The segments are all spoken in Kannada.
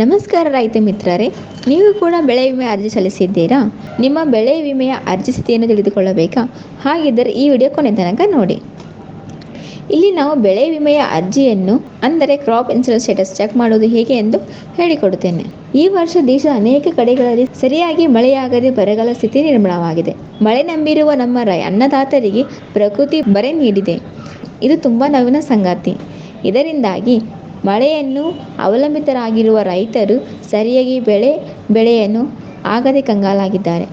ನಮಸ್ಕಾರ ರೈತ ಮಿತ್ರರೇ, ನೀವು ಕೂಡ ಬೆಳೆ ವಿಮೆ ಅರ್ಜಿ ಸಲ್ಲಿಸಿದ್ದೀರಾ? ನಿಮ್ಮ ಬೆಳೆ ವಿಮೆಯ ಅರ್ಜಿ ಸ್ಥಿತಿಯನ್ನು ತಿಳಿದುಕೊಳ್ಳಬೇಕಾ? ಹಾಗಿದ್ದರೆ ಈ ವಿಡಿಯೋ ಕೊನೆ ತನಕ ನೋಡಿ. ಇಲ್ಲಿ ನಾವು ಬೆಳೆ ವಿಮೆಯ ಅರ್ಜಿಯನ್ನು, ಅಂದರೆ ಕ್ರಾಪ್ ಇನ್ಸೂರೆನ್ಸ್ ಸ್ಟೇಟಸ್ ಚೆಕ್ ಮಾಡುವುದು ಹೇಗೆ ಎಂದು ಹೇಳಿಕೊಡುತ್ತೇನೆ. ಈ ವರ್ಷ ದೇಶದ ಅನೇಕ ಕಡೆಗಳಲ್ಲಿ ಸರಿಯಾಗಿ ಮಳೆಯಾಗದೆ ಬರಗಾಲ ಸ್ಥಿತಿ ನಿರ್ಮಾಣವಾಗಿದೆ ಮಳೆ ನಂಬಿರುವ ನಮ್ಮ ಅನ್ನದಾತರಿಗೆ ಪ್ರಕೃತಿ ಬರೆ ನೀಡಿದೆ. ಇದು ತುಂಬ ನವೀನ ಸಂಗತಿ. ಇದರಿಂದಾಗಿ ಮಳೆಯನ್ನು ಅವಲಂಬಿತರಾಗಿರುವ ರೈತರು ಸರಿಯಾಗಿ ಬೆಳೆ ಬೆಳೆಯನ್ನು ಆಗದೆ ಕಂಗಾಲಾಗಿದ್ದಾರೆ.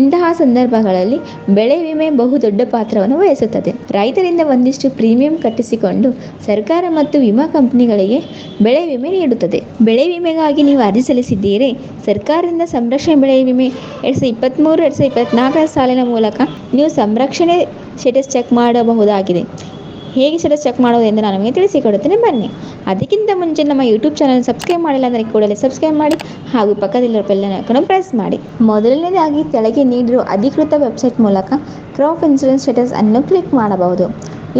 ಇಂತಹ ಸಂದರ್ಭಗಳಲ್ಲಿ ಬೆಳೆ ವಿಮೆ ಬಹುದೊಡ್ಡ ಪಾತ್ರವನ್ನು ವಹಿಸುತ್ತದೆ. ರೈತರಿಂದ ಒಂದಿಷ್ಟು ಪ್ರೀಮಿಯಂ ಕಟ್ಟಿಸಿಕೊಂಡು ಸರ್ಕಾರ ಮತ್ತು ವಿಮಾ ಕಂಪನಿಗಳಿಗೆ ಬೆಳೆ ವಿಮೆ ನೀಡುತ್ತದೆ. ಬೆಳೆ ವಿಮೆಗಾಗಿ ನೀವು ಅರ್ಜಿ ಸಲ್ಲಿಸಿದ್ದೀರಿ. ಸರ್ಕಾರದಿಂದ ಸಂರಕ್ಷಣೆ ಬೆಳೆ ವಿಮೆ ಎರಡು ಸಾವಿರದ ಇಪ್ಪತ್ತ್ಮೂರು ಎರಡು ಸಾವಿರದ ಇಪ್ಪತ್ತ್ನಾಲ್ಕರ ಸಾಲಿನ ಮೂಲಕ ನೀವು ಸಂರಕ್ಷಣೆ ಸ್ಟೇಟಸ್ ಚೆಕ್ ಮಾಡಬಹುದಾಗಿದೆ. ಹೇಗೆ ಸ್ಟೇಟಸ್ ಚೆಕ್ ಮಾಡೋದು ಎಂದು ನಾನು ನಿಮಗೆ ತಿಳಿಸಿಕೊಡುತ್ತೇನೆ. ಬನ್ನಿ. ಅದಕ್ಕಿಂತ ಮುಂಚೆ ನಮ್ಮ ಯೂಟ್ಯೂಬ್ ಚಾನಲ್ ಸಬ್ಸ್ಕ್ರೈಬ್ ಮಾಡಿಲ್ಲ ಅಂದರೆ ಕೂಡಲೇ ಸಬ್ಸ್ಕ್ರೈಬ್ ಮಾಡಿ ಹಾಗೂ ಪಕ್ಕದಲ್ಲಿರೋ ಬೆಲ್ಲನ ಪ್ರೆಸ್ ಮಾಡಿ. ಮೊದಲನೇದಾಗಿ ಕೆಳಗೆ ನೀಡಿರುವ ಅಧಿಕೃತ ವೆಬ್ಸೈಟ್ ಮೂಲಕ ಕ್ರಾಪ್ ಇನ್ಸೂರೆನ್ಸ್ ಸ್ಟೇಟಸ್ ಅನ್ನು ಕ್ಲಿಕ್ ಮಾಡಬಹುದು.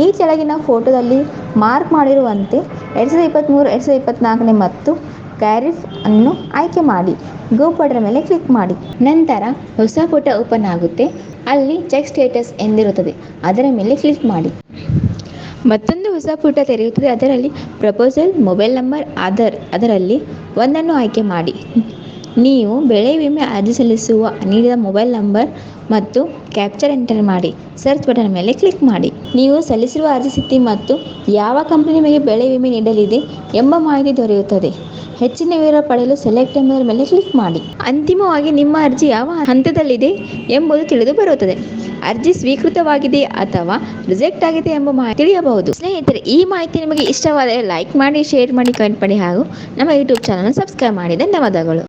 ಈ ಕೆಳಗಿನ ಫೋಟೋದಲ್ಲಿ ಮಾರ್ಕ್ ಮಾಡಿರುವಂತೆ ಎರಡು ಸಾವಿರದ ಇಪ್ಪತ್ತ್ಮೂರು ಎರಡು ಸಾವಿರದ ಇಪ್ಪತ್ತ್ನಾಲ್ಕನೇ ಮತ್ತು ಕ್ಯಾರಿಫ್ ಅನ್ನು ಆಯ್ಕೆ ಮಾಡಿ. ಗೋ ಬಟನ್ ಮೇಲೆ ಕ್ಲಿಕ್ ಮಾಡಿ. ನಂತರ ಹೊಸ ಪುಟ ಓಪನ್ ಆಗುತ್ತೆ. ಅಲ್ಲಿ ಚೆಕ್ ಸ್ಟೇಟಸ್ ಎಂದಿರುತ್ತದೆ. ಅದರ ಮೇಲೆ ಕ್ಲಿಕ್ ಮಾಡಿ. ಮತ್ತೊಂದು ಹೊಸ ಪುಟ ತೆರೆಯುತ್ತದೆ. ಅದರಲ್ಲಿ ಪ್ರಪೋಸಲ್ ಮೊಬೈಲ್ ನಂಬರ್ ಆಧಾರ್ ಅದರಲ್ಲಿ ಒಂದನ್ನು ಆಯ್ಕೆ ಮಾಡಿ. ನೀವು ಬೆಳೆ ವಿಮೆ ಅರ್ಜಿ ಸಲ್ಲಿಸುವ, ನೀಡಿದ ಮೊಬೈಲ್ ನಂಬರ್ ಮತ್ತು ಕ್ಯಾಪ್ಚರ್ ಎಂಟರ್ ಮಾಡಿ. ಸರ್ಚ್ ಬಟನ್ ಮೇಲೆ ಕ್ಲಿಕ್ ಮಾಡಿ. ನೀವು ಸಲ್ಲಿಸಿರುವ ಅರ್ಜಿ ಸ್ಥಿತಿ ಮತ್ತು ಯಾವ ಕಂಪನಿ ನಿಮಗೆ ಬೆಳೆ ವಿಮೆ ನೀಡಲಿದೆ ಎಂಬ ಮಾಹಿತಿ ದೊರೆಯುತ್ತದೆ. ಹೆಚ್ಚಿನ ವಿವರ ಪಡೆಯಲು ಸೆಲೆಕ್ಟ್ ಎಂಬುದರ ಮೇಲೆ ಕ್ಲಿಕ್ ಮಾಡಿ. ಅಂತಿಮವಾಗಿ ನಿಮ್ಮ ಅರ್ಜಿ ಯಾವ ಹಂತದಲ್ಲಿದೆ ಎಂಬುದು ತಿಳಿದು ಬರುತ್ತದೆ. ಅರ್ಜಿ ಸ್ವೀಕೃತವಾಗಿದೆ ಅಥವಾ ರಿಜೆಕ್ಟ್ ಆಗಿದೆ ಎಂಬ ಮಾಹಿತಿ ತಿಳಿಯಬಹುದು. ಸ್ನೇಹಿತರೆ, ಈ ಮಾಹಿತಿ ನಿಮಗೆ ಇಷ್ಟವಾದರೆ ಲೈಕ್ ಮಾಡಿ, ಶೇರ್ ಮಾಡಿ, ಕಮೆಂಟ್ ಮಾಡಿ ಹಾಗೂ ನಮ್ಮ ಯೂಟ್ಯೂಬ್ ಚಾನಲ್ ಸಬ್ಸ್ಕ್ರೈಬ್ ಮಾಡಿ. ಧನ್ಯವಾದಗಳು.